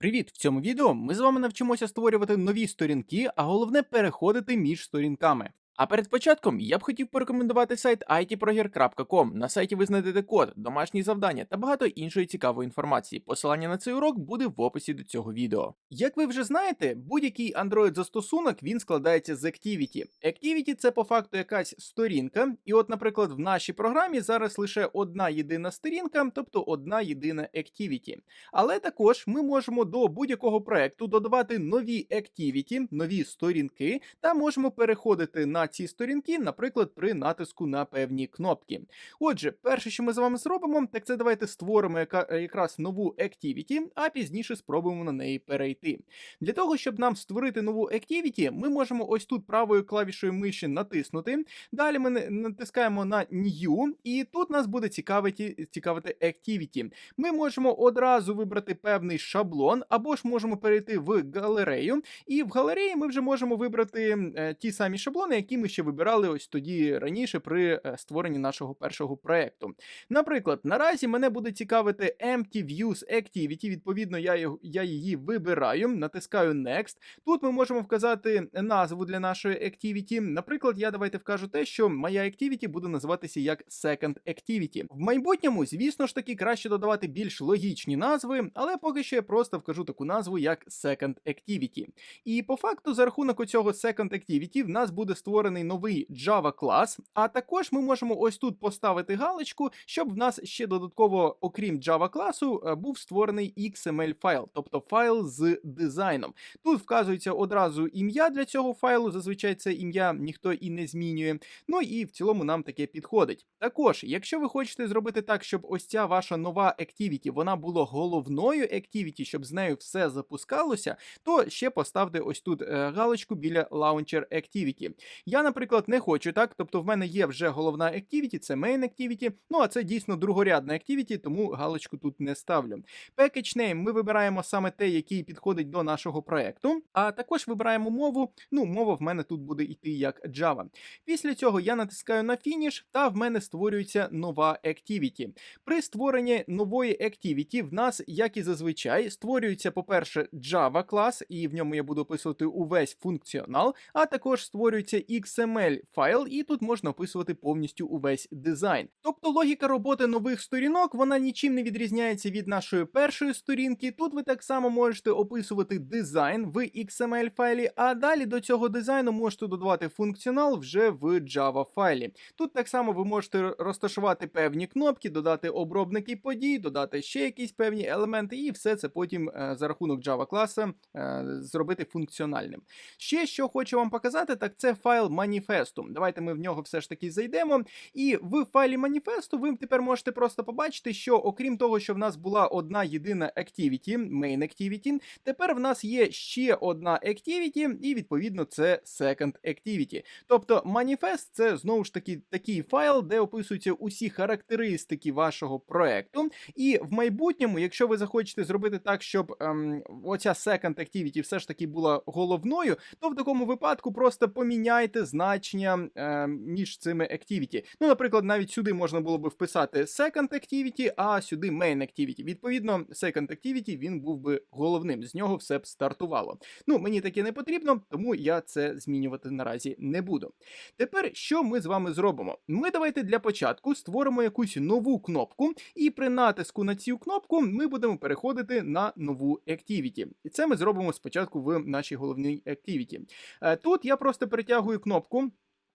Привіт! В цьому відео ми з вами навчимося створювати нові сторінки, а головне переходити між сторінками. А перед початком я б хотів порекомендувати сайт itproger.com. На сайті ви знайдете код, домашні завдання та багато іншої цікавої інформації. Посилання на цей урок буде в описі до цього відео. Як ви вже знаєте, будь-який Android застосунок він складається з Activity. Activity це по факту якась сторінка, і от, наприклад, в нашій програмі зараз лише одна єдина сторінка, тобто одна єдина Activity. Але також ми можемо до будь-якого проекту додавати нові Activity, нові сторінки, та можемо переходити на ці сторінки, наприклад, при натиску на певні кнопки. Отже, перше, що ми з вами зробимо, так це давайте створимо яка, якраз нову Activity, а пізніше спробуємо на неї перейти. Для того, щоб нам створити нову Activity, ми можемо ось тут правою клавішою миші натиснути. Далі ми натискаємо на New, і тут нас буде цікавити, цікавити Activity. Ми можемо одразу вибрати певний шаблон, або ж можемо перейти в галерею. І в галереї ми вже можемо вибрати е, ті самі шаблони, які ми ще вибирали ось тоді раніше при е, створенні нашого першого проекту. Наприклад, наразі мене буде цікавити Empty Views Activity. Відповідно, я, я її вибираю, натискаю Next. Тут ми можемо вказати назву для нашої Activity. Наприклад, я давайте вкажу те, що моя Activity буде називатися як Second Activity. В майбутньому, звісно ж таки, краще додавати більш логічні назви, але поки що я просто вкажу таку назву як Second Activity. І по факту, за рахунок оцього Second Activity, в нас буде створений новий Java клас. А також ми можемо ось тут поставити галочку, щоб в нас ще додатково, окрім Java класу, е, був створений XML файл, тобто файл з дизайном. Тут вказується одразу ім'я для цього файлу. Зазвичай це ім'я ніхто і не змінює. Ну і в цілому нам таке підходить. Також, якщо ви хочете зробити так, щоб ось ця ваша нова Activity, вона була головною Activity, щоб з нею все запускалося, то ще поставте ось тут е, галочку біля Launcher Activity. Я, наприклад, не хочу так, тобто в мене є вже головна Activity, це Main Activity, ну а це дійсно другорядна Activity, тому галочку тут не ставлю. Package Name ми вибираємо саме те, який підходить до нашого проекту, а також вибираємо мову. Ну, мова в мене тут буде йти як Java. Після цього я натискаю на Finish, та в мене створюється нова Activity. При створенні нової Activity в нас, як і зазвичай, створюється, по-перше, Java клас, і в ньому я буду описувати увесь функціонал, а також створюється XML файл, і тут можна описувати повністю увесь дизайн. Тобто логіка роботи нових сторінок вона нічим не відрізняється від нашої першої сторінки. Тут ви так само можете описувати дизайн в XML файлі, а далі до цього дизайну можете додавати функціонал вже в Java файлі. Тут так само ви можете розташувати певні кнопки, додати обробники подій, додати ще якісь певні елементи, і все це потім е, за рахунок Java класа е, зробити функціональним. Ще що хочу вам показати, так це файл маніфесту. Давайте ми в нього все ж таки зайдемо. І в файлі маніфесту ви тепер можете просто побачити, що окрім того, що в нас була одна єдина activity, main activity, тепер в нас є ще одна activity, і відповідно це second activity. Тобто маніфест це знову ж таки такий файл, де описуються усі характеристики вашого проекту. І в майбутньому, якщо ви захочете зробити так, щоб ем, оця second activity все ж таки була головною, то в такому випадку просто поміняйте значення е, між цими activity. Ну, наприклад, навіть сюди можна було би вписати second activity, а сюди main activity. Відповідно, second activity він був би головним. З нього все б стартувало. Ну, мені таке не потрібно, тому я це змінювати наразі не буду. Тепер що ми з вами зробимо? Ми давайте для початку створимо якусь нову кнопку, і при натиску на цю кнопку ми будемо переходити на нову activity. І це ми зробимо спочатку в нашій головній activity. Е, Тут я просто перетягую кнопку.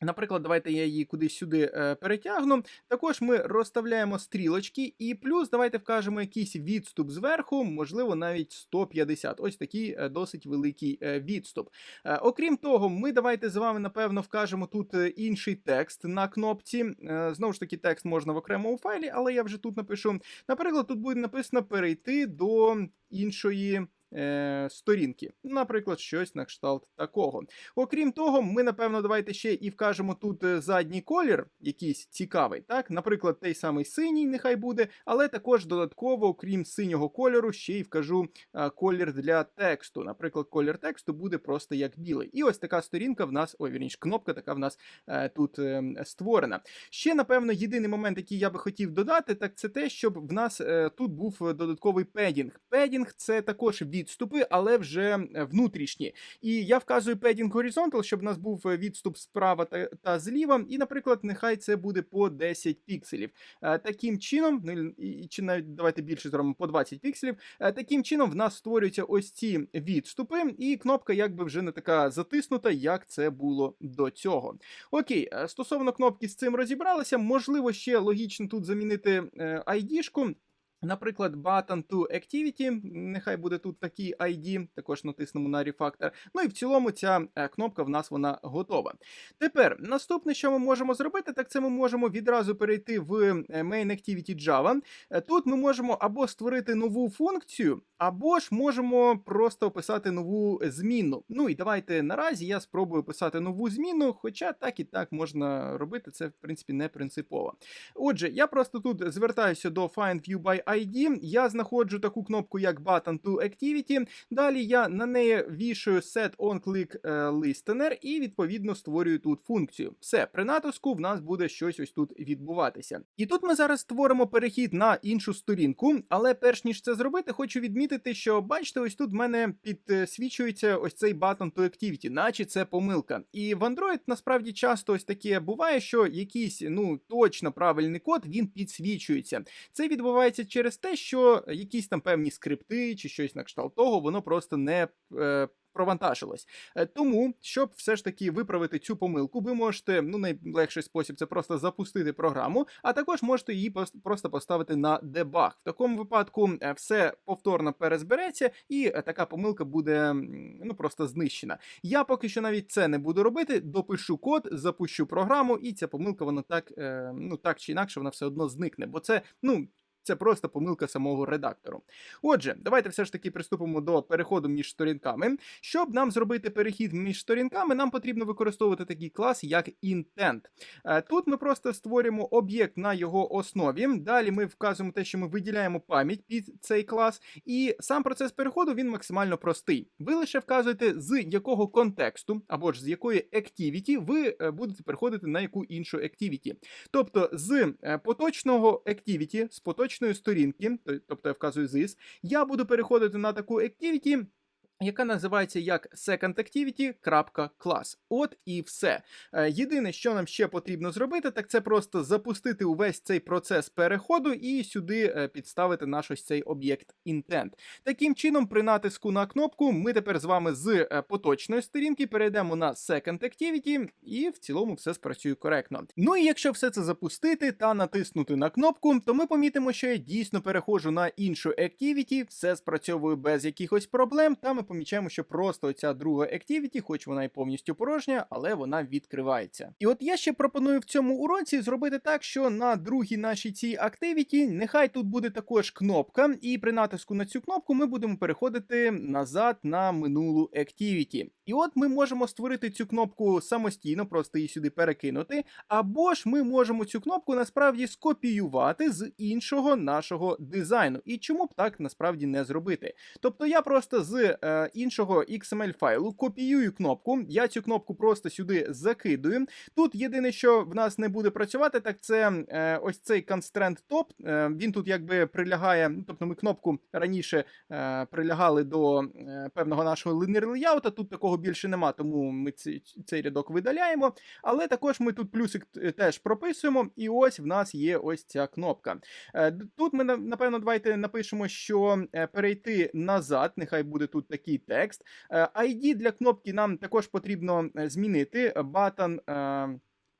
Наприклад, давайте я її кудись сюди е, перетягну. Також ми розставляємо стрілочки, і плюс давайте вкажемо якийсь відступ зверху, можливо, навіть 150. Ось такий е, досить великий е, відступ. Е, окрім того, ми давайте з вами, напевно, вкажемо тут е, інший текст на кнопці. Е, знову ж таки, текст можна в окремому файлі, але я вже тут напишу. Наприклад, тут буде написано перейти до іншої. Е, Сторінки, наприклад, щось на кшталт такого. Окрім того, ми напевно давайте ще і вкажемо тут е, задній колір, якийсь цікавий. Так, наприклад, той самий синій, нехай буде, але також додатково, окрім синього кольору, ще й вкажу е, колір для тексту. Наприклад, колір тексту буде просто як білий. І ось така сторінка в нас, ой, вірніше, кнопка така в нас е, тут е, створена. Ще, напевно, єдиний момент, який я би хотів додати, так це те, щоб в нас е, тут був додатковий педінг. Педінг це також від відступи, але вже е, внутрішні. І я вказую padding horizontal, щоб у нас був е, відступ справа та, та зліва. І, наприклад, нехай це буде по 10 пікселів. Е, Таким чином, ну чи навіть давайте більше зробимо по 20 пікселів. Таким чином, в нас створюються ось ці відступи, і кнопка якби вже не така затиснута, як це було до цього. Окей, стосовно кнопки з цим розібралися. Можливо, ще логічно тут замінити ID-шку. Наприклад, button to activity, нехай буде тут такий ID, також натиснемо на Refactor. Ну і в цілому ця е, кнопка в нас вона готова. Тепер наступне, що ми можемо зробити, так це ми можемо відразу перейти в е, Main Activity Java. Е, Тут ми можемо або створити нову функцію, або ж можемо просто описати нову зміну. Ну і давайте наразі я спробую писати нову зміну, хоча так і так можна робити, це в принципі не принципово. Отже, я просто тут звертаюся до Find View by ID, я знаходжу таку кнопку, як Button to Activity. Далі я на неї вішаю Set on Click е, Listener і відповідно створюю тут функцію. Все, при натиску в нас буде щось ось тут відбуватися. І тут ми зараз створимо перехід на іншу сторінку, але перш ніж це зробити, хочу відмітити, що бачите, ось тут в мене підсвічується ось цей Button to Activity, наче це помилка. І в Android насправді часто ось таке буває, що якийсь ну точно правильний код він підсвічується. Це відбувається через те, що якісь там певні скрипти чи щось на кшталт того, воно просто не е, провантажилось. Е, Тому, щоб все ж таки виправити цю помилку, ви можете, ну найлегший спосіб це просто запустити програму, а також можете її просто поставити на дебаг. В такому випадку е, все повторно перезбереться, і така помилка буде ну просто знищена. Я поки що навіть це не буду робити. Допишу код, запущу програму, і ця помилка вона так, ну так чи інакше, вона все одно зникне, бо це ну. Це просто помилка самого редактору. Отже, давайте все ж таки приступимо до переходу між сторінками. Щоб нам зробити перехід між сторінками, нам потрібно використовувати такий клас, як intent. Е, Тут ми просто створюємо об'єкт на його основі. Далі ми вказуємо те, що ми виділяємо пам'ять під цей клас, і сам процес переходу він максимально простий. Ви лише вказуєте, з якого контексту або ж з якої activity ви е, будете переходити на яку іншу activity. Тобто з е, поточного activity, з поточної сторінки, тобто я вказую ZIS, я буду переходити на таку activity, яка називається як secondactivity.class. От і все. Е, Єдине, що нам ще потрібно зробити, так це просто запустити увесь цей процес переходу і сюди е, підставити наш ось цей об'єкт intent. Таким чином, при натиску на кнопку, ми тепер з вами з е, поточної сторінки перейдемо на Second Activity, і в цілому все спрацює коректно. Ну і якщо все це запустити та натиснути на кнопку, то ми помітимо, що я дійсно переходжу на іншу Activity, все спрацьовує без якихось проблем, та помічаємо, що просто ця друга Activity, хоч вона і повністю порожня, але вона відкривається. І от я ще пропоную в цьому уроці зробити так, що на другій нашій цій Activity нехай тут буде також кнопка, і при натиску на цю кнопку ми будемо переходити назад на минулу Activity. І от ми можемо створити цю кнопку самостійно, просто її сюди перекинути. Або ж ми можемо цю кнопку насправді скопіювати з іншого нашого дизайну. І чому б так насправді не зробити? Тобто я просто з іншого XML файлу копіюю кнопку, я цю кнопку просто сюди закидую. Тут єдине, що в нас не буде працювати, так це е, ось цей constraint top. Е, він тут якби прилягає, ну, тобто ми кнопку раніше е, прилягали до е, певного нашого linear layout, тут такого більше нема, тому ми цей, цей рядок видаляємо. Але також ми тут плюсик е, теж прописуємо, і ось в нас є ось ця кнопка. Е, Тут ми напевно давайте напишемо, що е, перейти назад, нехай буде тут такий текст. Е, ID для кнопки нам також потрібно е, змінити. Button.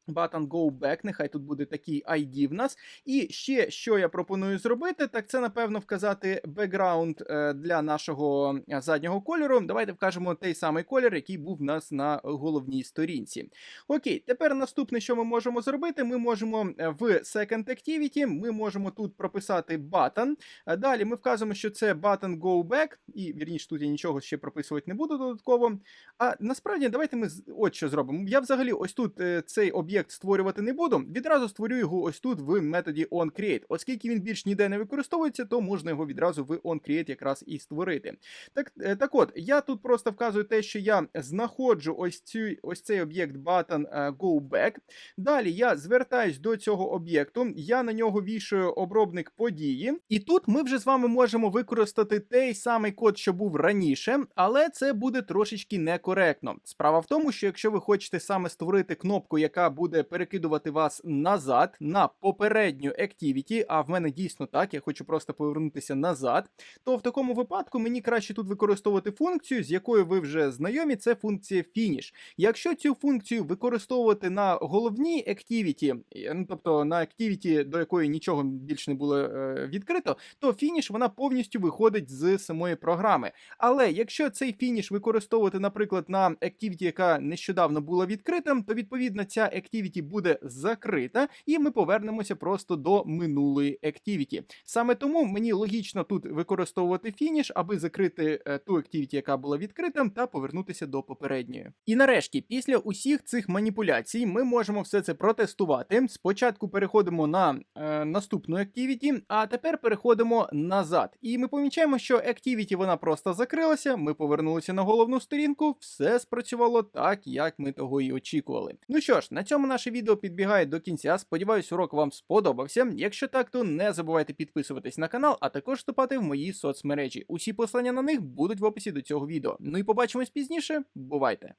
Button Go Back, нехай тут буде такий ID в нас. І ще що я пропоную зробити, так це напевно вказати бекграунд е, для нашого е, заднього кольору. Давайте вкажемо той самий колір, який був в нас на головній сторінці. Окей, тепер наступне, що ми можемо зробити, ми можемо е, в Second Activity, ми можемо тут прописати button. Далі ми вказуємо, що це button Go Back, і вірніше тут я нічого ще прописувати не буду додатково. А насправді давайте ми от що зробимо. Я взагалі ось тут е, цей об'єкт створювати не буду, відразу створю його ось тут в методі onCreate. Оскільки він більш ніде не використовується, то можна його відразу в onCreate якраз і створити. Так, е, так от, я тут просто вказую те, що я знаходжу ось цю ось цей об'єкт button е, go back. Далі я звертаюсь до цього об'єкту, я на нього вішаю обробник події, і тут ми вже з вами можемо використати той самий код, що був раніше, але це буде трошечки некоректно. Справа в тому, що якщо ви хочете саме створити кнопку, яка буде перекидувати вас назад на попередню activity, а в мене дійсно так, я хочу просто повернутися назад, то в такому випадку мені краще тут використовувати функцію, з якою ви вже знайомі, це функція finish. Якщо цю функцію використовувати на головній activity, ну тобто на activity, до якої нічого більш не було е, відкрито, то фініш вона повністю виходить з самої програми. Але якщо цей фініш використовувати, наприклад, на activity, яка нещодавно була відкрита, то відповідно ця activity буде закрита, і ми повернемося просто до минулої activity. Саме тому мені логічно тут використовувати фініш, аби закрити е, ту activity, яка була відкрита, та повернутися до попередньої. І нарешті, після усіх цих маніпуляцій, ми можемо все це протестувати. Спочатку переходимо на е, наступну activity, а тепер переходимо назад. І ми помічаємо, що activity вона просто закрилася. Ми повернулися на головну сторінку, все спрацювало так, як ми того і очікували. Ну що ж, на цьому наше відео підбігає до кінця. Сподіваюсь, урок вам сподобався. Якщо так, то не забувайте підписуватись на канал, а також вступати в мої соцмережі. Усі послання на них будуть в описі до цього відео. Ну і побачимось пізніше. Бувайте!